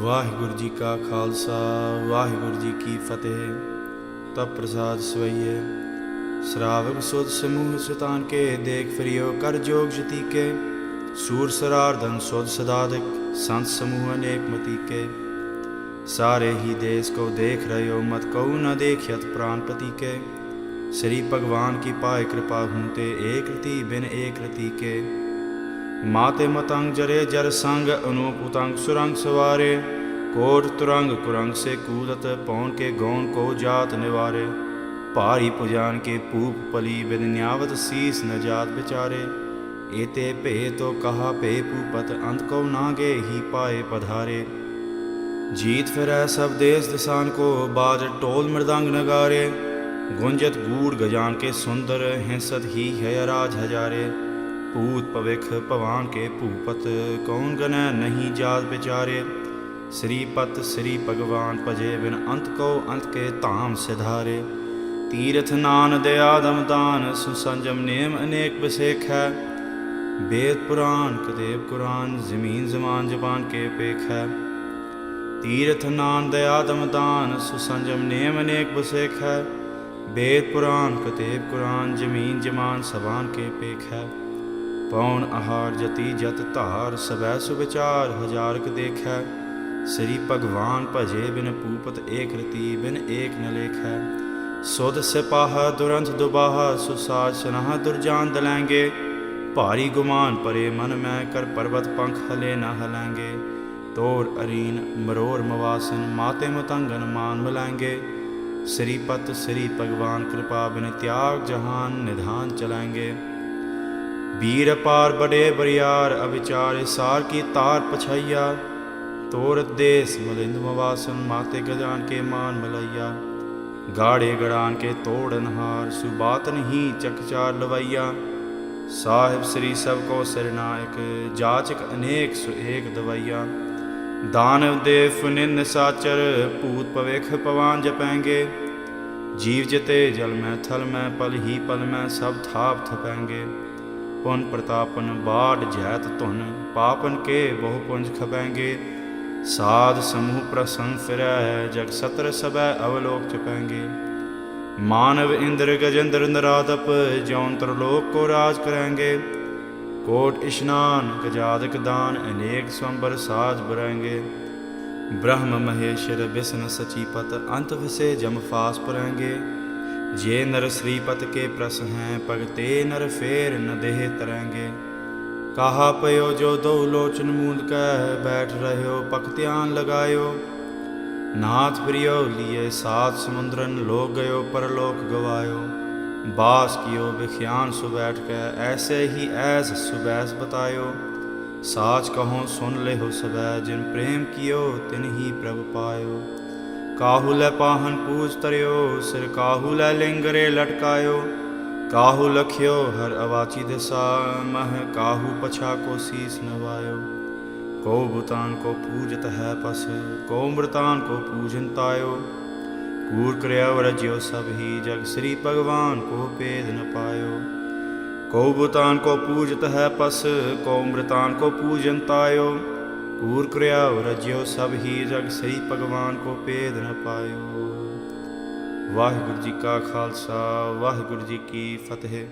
ਵਾਹਿਗੁਰੂ ਜੀ ਕਾ ਖਾਲਸਾ, ਵਾਹਿਗੁਰੂ ਜੀ ਕੀ ਫਤਿਹ। ਤਪ ਪ੍ਰਸਾਦ ਸਵਈਏ। ਸ਼ਰਾਵਕ ਸੁਧ ਸਮੂਹ ਸੁਤਾਨ ਕੇ ਦੇਖ ਫਰਿਓ ਕਰ ਜੋਗ ਜਤੀ ਕੇ ਸੂਰ ਸਰਾਰਧਨ ਸੁਧ ਸਦਾਦਿਕ, ਸੰਤ ਸਮੂਹ ਅਨੇਕ ਮਤੀ ਕੇ ਸਾਰੇ ਹੀ ਦੇਸ ਕੋ ਦੇਖ ਰਹਿਓ ਮਤ ਕਉ ਨ ਦੇਖਿਤ ਪ੍ਰਾਨ ਪਤੀ ਕੇ ਸ੍ਰੀ ਭਗਵਾਨ ਕੀ ਪਾਏ ਕਿਰਪਾ ਹੂੰ ਤੇ ਏਕ ਰਤੀ ਬਿਨ ਏਕ ਰਤੀ ਕੇ ਮਾਤੇ ਮਤੰਗ ਜਰੇ ਜਰ ਸੰਗ ਅਨੂਪ ਉਤੰਗ ਸੁਰੰਗ ਸਵਾਰੇ, ਕੋਟ ਤੁਰੰਗ ਕੁਰੰਗ ਸੇ ਕੂਦਤ ਪੌਣ ਕੇ ਗੌਣ ਕੋ ਜਾਤ ਨਿਵਾਰੇ, ਭਾਰੀ ਪੁਜਾਨ ਕੇ ਪੂਪ ਪਲੀ ਬਿਨ ਨਿਆਵਤ ਸੀਸ ਨ ਜਾਤ ਵਿਚਾਰੇ, ਏਤੇ ਭੇ ਤੋ ਕਹਾ ਭੇ ਪੂਪਤ ਅੰਤ ਕੋ ਨਾਗੇ ਹੀ ਪਾਏ ਪਧਾਰੇ। ਜੀਤ ਫਿਰੈ ਸਭ ਦੇਸ ਦਿਸਾਨ ਕੋ ਬਾਜ ਟੋਲ ਮਰਦੰਗ ਨਗਾਰੇ, ਗੁੰਜਤ ਗੂੜ ਗਜਾਨ ਕੇ ਸੁੰਦਰ, ਹਿੰਸਤ ਹੀ ਹੈ ਰਾਜ ਹਜਾਰੇ। ਭੂਤ ਭਵਿਖ ਭਵਾਨ ਕੇ ਭੂਪਤ, ਕੌਣ ਗਨੈ ਨਹੀਂ ਜਾਤ ਵਿਚਾਰੇ? ਸ੍ਰੀ ਪਤ ਸ੍ਰੀ ਭਗਵਾਨ ਭਜੇ ਬਿਨ ਅੰਤ ਕੋ ਅੰਤ ਕੇ ਧਾਮ ਸਿਧਾਰੇ। ਤੀਰਥ ਨਾਨ ਦਇਆ ਦਮ ਦਾਨ, ਸੁਸੰਜਮ ਨੇਮ ਅਨੇਕ ਵਿਸੇਖ। ਹੈ ਵੇਦ ਪੁਰਾਨ ਕਤੇਬ ਕੁਰਾਨ, ਜ਼ਮੀਨ ਜ਼ਮਾਨ ਜ਼ਬਾਨ ਕੇ ਪੇਖ। ਹੈ ਤੀਰਥ ਨਾਨ ਦਇਆ ਦਮ ਦਾਨ, ਸੁਸੰਜਮ ਨੇਮ ਅਨੇਕ ਬਸੇਖ ਹੈ ਵੇਦ ਪੁਰਾਨ ਕਤੇਬ ਕੁਰਾਨ, ਜ਼ਮੀਨ ਜਮਾਨ ਸਬਾਨ ਕੇ ਪੇਖ। ਹੈ ਪੌਣ ਆਹਾਰ ਜਤੀ ਜਤ ਧਾਰ, ਸਵੈ ਸੁਵਿਚਾਰ ਹਜ਼ਾਰਕ ਦੇਖੈ। ਸ੍ਰੀ ਭਗਵਾਨ ਭਜੇ ਬਿਨ ਪੂਪਤ ਏਕ ਰਤੀ, ਬਿਨ ਏਕ ਨ ਲੇਖੈ। ਸੁਧ ਸਿਪਾਹ ਦੁਰੰਤ ਦੁਬਾਹ, ਸੁਸਾਜ ਸਨਹ ਦੁਰਜਾਨ ਦਲੈਂਗੇ। ਭਾਰੀ ਗੁਮਾਨ ਪਰੇ ਮਨ ਮੈਂ, ਕਰ ਪਰਬਤ ਪੰਖ ਹਲੇ ਨਾ ਹਲਾਂਗੇ। ਤੋਰ ਅਰੀਨ ਮਰੋਰ ਮਵਾਸਨ, ਮਾਤੇ ਮਤੰਗਨ ਮਾਨ ਮਿਲਾਂਗੇ। ਸ੍ਰੀ ਪਤ ਸ੍ਰੀ ਭਗਵਾਨ ਕਿਰਪਾ ਬਿਨ ਤਿਆਗ ਜਹਾਨ, ਨਿਧਾਨ ਚਲਾਂਗੇ। ਵੀਰ ਪਾਰ ਬੜੇ ਬਰਿਆਰ ਅਵਿਚਾਰੇ, ਸਾਰ ਕੀ ਤਾਰ ਪਛਈਆ। ਤੋਰ ਦੇਸ ਮਲਿੰਦ ਮਵਾਸਨ, ਮਾਤੇ ਗਜਾਨ ਕੇ ਮਾਨ ਮਲਈਆ। ਗਾੜੇ ਗੜਾਨ ਕੇ ਤੋੜਨ ਹਾਰ ਸੁਬਾਤਨ ਹੀ ਚਕਚਾਰ ਲਵਈਆ। ਸਾਹਿਬ ਸ੍ਰੀ ਸਭ ਕੋ ਸਰਨਾਇਕ ਜਾਚਕ ਅਨੇਕ ਸੁ ਏਕ ਦਵਈਆ। ਦਾਨਵ ਦੇ ਫੁਨਿਨ ਸਾਚਰ, ਭੂਤ ਭਵੇਖ ਪਵਾਨ ਜਪੈਂਗੇ। ਜੀਵ ਜਤੇ ਜਲ ਮੈਂ, ਥਲ ਮੈਂ, ਪਲ ਹੀ ਪਲ ਮੈਂ, ਸਭ ਥਾਪ ਥਪੈਂਗੇ। पुन प्रतापन बाढ़ जैत तुन पापन के बहुपुंज खपेंगे साध समूह प्रसंस जग सत्र सब अवलोक छपेंगे मानव इंद्र गजेंद्र नरादप जौन त्रिलोक को राज करेंगे कोट स्नान गजादक दान अनेक स्वंबर साज बरेंगे ब्रह्म महेश्वर विष्णु सचिपत अंत से जमफास परेंगे जे नर श्रीपत के प्रस हैं पगते नर फेर न देह तरेंगे। कहा पयो जो दो लोचन मूल कह बैठ रहो पखत्यान लगायो। नाथ प्रियो लिए सात समुद्रन लोक गयो, परलोक गवायो। बास कियो विख्यान सुबैठ कह ऐसे ही ऐस सुबैस बतायो। साच कहो सुन ले हो सब जिन प्रेम कियो तिन ही प्रभ पायो। ਕਾਹੂ ਲੈ ਪਾਹਨ ਪੂਜ ਤਰਿਓ, ਸਿਰ ਕਾਹੂ ਲੈ ਲਿੰਗਰੇ ਲਟਕਾਇਓ। ਕਾਹੂ ਲਖਿਓ, ਹਰ ਅਵਾਚੀ ਦਿਸਾ, ਮਹ ਕਾਹੂ ਪਛਾ ਕੋ ਸੀਸ ਨਵਾਇਓ। ਕੋ ਬੁਤਾਨ ਕੋ ਪੂਜਤ ਹੈ ਪਸ ਕੋ ਮ੍ਰਤਾਨ ਕੋ ਪੂਜਨ ਤਾਇਓ। ਕੂਰ ਕਰਿਆ ਵਰਜਿਓ ਸਭ ਹੀ, ਜਗ ਸ੍ਰੀ ਭਗਵਾਨ ਕੋ ਭੇਦ ਨ ਪਾਇਓ। ਕੋ ਬੁਤਾਨ ਕੋ ਪੂਜਤ ਹੈ ਪਸ ਕੋ ਮ੍ਰਤਾਨ ਕੋ ਪੂਜਨ ਤਾਇਓ। ਕੂਰ ਕਰਿਆ ਵਰਜਿਓ ਸਭ ਹੀ ਜਗ ਸਹੀ ਭਗਵਾਨ ਕੋ ਭੇਦ ਨ ਪਾਇਓ। ਵਾਹਿਗੁਰੂ ਜੀ ਕਾ ਖਾਲਸਾ, ਵਾਹਿਗੁਰੂ ਜੀ ਕੀ ਫਤਿਹ।